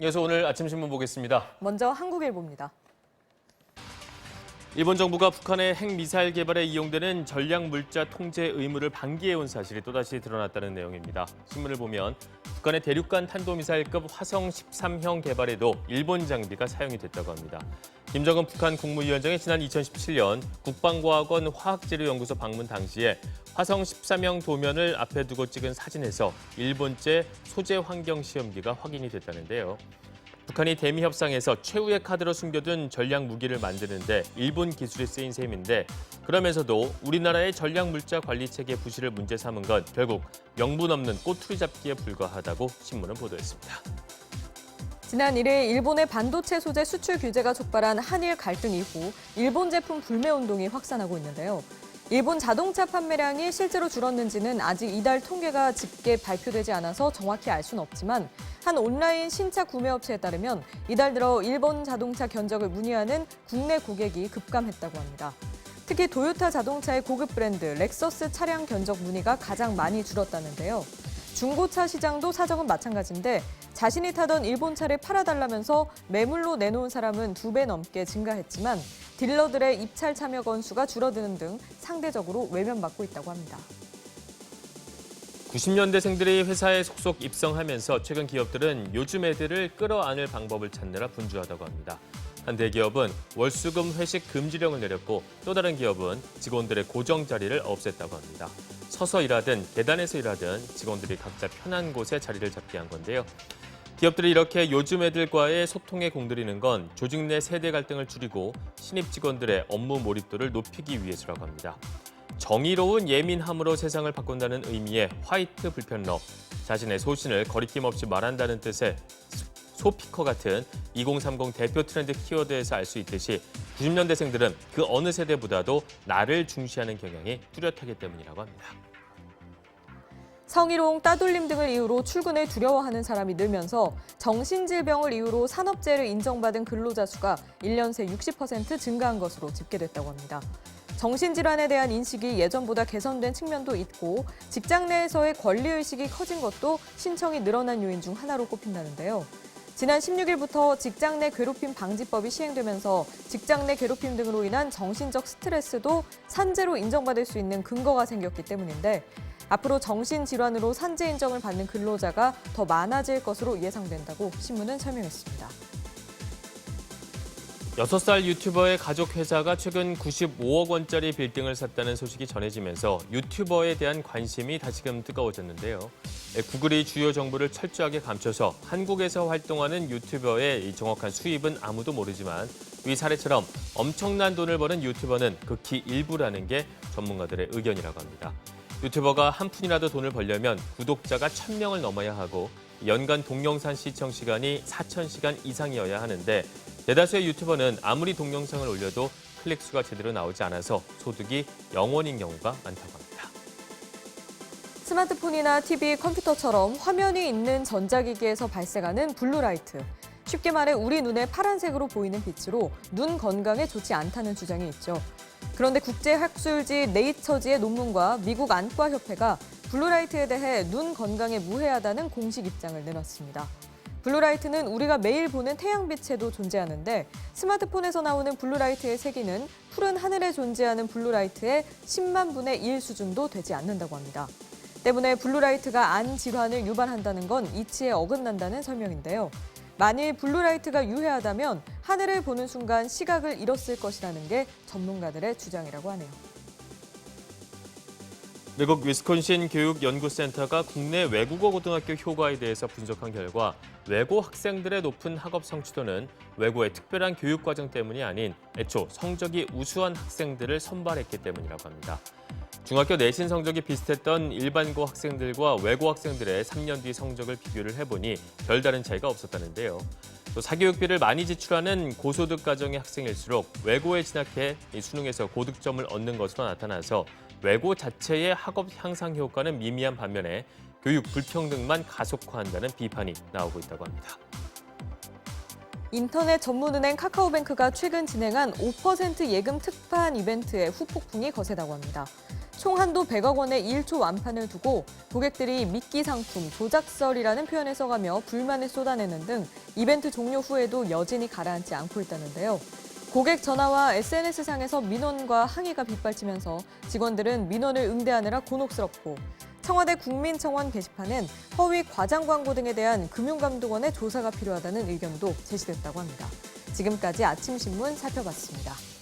이어서 오늘 아침 신문 보겠습니다. 먼저 한국일보입니다. 일본 정부가 북한의 핵미사일 개발에 이용되는 전략 물자 통제 의무를 방기해온 사실이 또다시 드러났다는 내용입니다. 신문을 보면 북한의 대륙간 탄도미사일급 화성 13형 개발에도 일본 장비가 사용이 됐다고 합니다. 김정은 북한 국무위원장이 지난 2017년 국방과학원 화학재료연구소 방문 당시에 화성 13형 도면을 앞에 두고 찍은 사진에서 일본제 소재 환경 시험기가 확인이 됐다는데요. 북한이 대미 협상에서 최후의 카드로 숨겨둔 전략 무기를 만드는데 일본 기술이 쓰인 셈인데 그러면서도 우리나라의 전략 물자 관리 체계 부실을 문제 삼은 건 결국 명분 없는 꼬투리 잡기에 불과하다고 신문은 보도했습니다. 지난 1일 일본의 반도체 소재 수출 규제가 촉발한 한일 갈등 이후 일본 제품 불매 운동이 확산하고 있는데요. 일본 자동차 판매량이 실제로 줄었는지는 아직 이달 통계가 집계 발표되지 않아서 정확히 알 수는 없지만 한 온라인 신차 구매업체에 따르면 이달 들어 일본 자동차 견적을 문의하는 국내 고객이 급감했다고 합니다. 특히 도요타 자동차의 고급 브랜드 렉서스 차량 견적 문의가 가장 많이 줄었다는데요. 중고차 시장도 사정은 마찬가지인데 자신이 타던 일본 차를 팔아달라면서 매물로 내놓은 사람은 두 배 넘게 증가했지만 딜러들의 입찰 참여 건수가 줄어드는 등 상대적으로 외면받고 있다고 합니다. 90년대생들이 회사에 속속 입성하면서 최근 기업들은 요즘 애들을 끌어안을 방법을 찾느라 분주하다고 합니다. 한 대기업은 월수금 회식 금지령을 내렸고 또 다른 기업은 직원들의 고정 자리를 없앴다고 합니다. 서서 일하든 계단에서 일하든 직원들이 각자 편한 곳에 자리를 잡게 한 건데요. 기업들이 이렇게 요즘 애들과의 소통에 공들이는 건 조직 내 세대 갈등을 줄이고 신입 직원들의 업무 몰입도를 높이기 위해서라고 합니다. 정의로운 예민함으로 세상을 바꾼다는 의미의 화이트 불편러, 자신의 소신을 거리낌 없이 말한다는 뜻의 소피커 같은 2030 대표 트렌드 키워드에서 알 수 있듯이 90년대생들은 그 어느 세대보다도 나를 중시하는 경향이 뚜렷하기 때문이라고 합니다. 성희롱, 따돌림 등을 이유로 출근을 두려워하는 사람이 늘면서 정신질병을 이유로 산업재해를 인정받은 근로자 수가 1년 새 60% 증가한 것으로 집계됐다고 합니다. 정신질환에 대한 인식이 예전보다 개선된 측면도 있고 직장 내에서의 권리의식이 커진 것도 신청이 늘어난 요인 중 하나로 꼽힌다는데요. 지난 16일부터 직장 내 괴롭힘 방지법이 시행되면서 직장 내 괴롭힘 등으로 인한 정신적 스트레스도 산재로 인정받을 수 있는 근거가 생겼기 때문인데 앞으로 정신질환으로 산재 인정을 받는 근로자가 더 많아질 것으로 예상된다고 신문은 설명했습니다. 6살 유튜버의 가족 회사가 최근 95억 원짜리 빌딩을 샀다는 소식이 전해지면서 유튜버에 대한 관심이 다시금 뜨거워졌는데요. 구글이 주요 정보를 철저하게 감춰서 한국에서 활동하는 유튜버의 이 정확한 수입은 아무도 모르지만 이 사례처럼 엄청난 돈을 버는 유튜버는 극히 일부라는 게 전문가들의 의견이라고 합니다. 유튜버가 한 푼이라도 돈을 벌려면 구독자가 1000명을 넘어야 하고 연간 동영상 시청 시간이 4000시간 이상이어야 하는데 대다수의 유튜버는 아무리 동영상을 올려도 클릭 수가 제대로 나오지 않아서 소득이 0원인 경우가 많다고 합니다. 스마트폰이나 TV, 컴퓨터처럼 화면이 있는 전자기기에서 발생하는 블루라이트. 쉽게 말해 우리 눈에 파란색으로 보이는 빛으로 눈 건강에 좋지 않다는 주장이 있죠. 그런데 국제학술지 네이처지의 논문과 미국 안과협회가 블루라이트에 대해 눈 건강에 무해하다는 공식 입장을 내놨습니다. 블루라이트는 우리가 매일 보는 태양빛에도 존재하는데 스마트폰에서 나오는 블루라이트의 세기는 푸른 하늘에 존재하는 블루라이트의 10만 분의 1 수준도 되지 않는다고 합니다. 때문에 블루라이트가 안 질환을 유발한다는 건 이치에 어긋난다는 설명인데요. 만일 블루라이트가 유해하다면 하늘을 보는 순간 시각을 잃었을 것이라는 게 전문가들의 주장이라고 하네요. 미국 위스콘신 교육연구센터가 국내 외국어 고등학교 효과에 대해서 분석한 결과 외고 학생들의 높은 학업 성취도는 외고의 특별한 교육 과정 때문이 아닌 애초 성적이 우수한 학생들을 선발했기 때문이라고 합니다. 중학교 내신 성적이 비슷했던 일반고 학생들과 외고 학생들의 3년 뒤 성적을 비교를 해보니 별다른 차이가 없었다는데요. 또 사교육비를 많이 지출하는 고소득 가정의 학생일수록 외고에 진학해 이 수능에서 고득점을 얻는 것으로 나타나서 외고 자체의 학업 향상 효과는 미미한 반면에 교육 불평등만 가속화한다는 비판이 나오고 있다고 합니다. 인터넷 전문은행 카카오뱅크가 최근 진행한 5% 예금 특판 이벤트에 후폭풍이 거세다고 합니다. 총 한도 100억 원의 1초 완판을 두고 고객들이 미끼 상품, 조작설이라는 표현을 써가며 불만을 쏟아내는 등 이벤트 종료 후에도 여진이 가라앉지 않고 있다는데요. 고객 전화와 SNS상에서 민원과 항의가 빗발치면서 직원들은 민원을 응대하느라 곤혹스럽고 청와대 국민청원 게시판엔 허위 과장 광고 등에 대한 금융감독원의 조사가 필요하다는 의견도 제시됐다고 합니다. 지금까지 아침 신문 살펴봤습니다.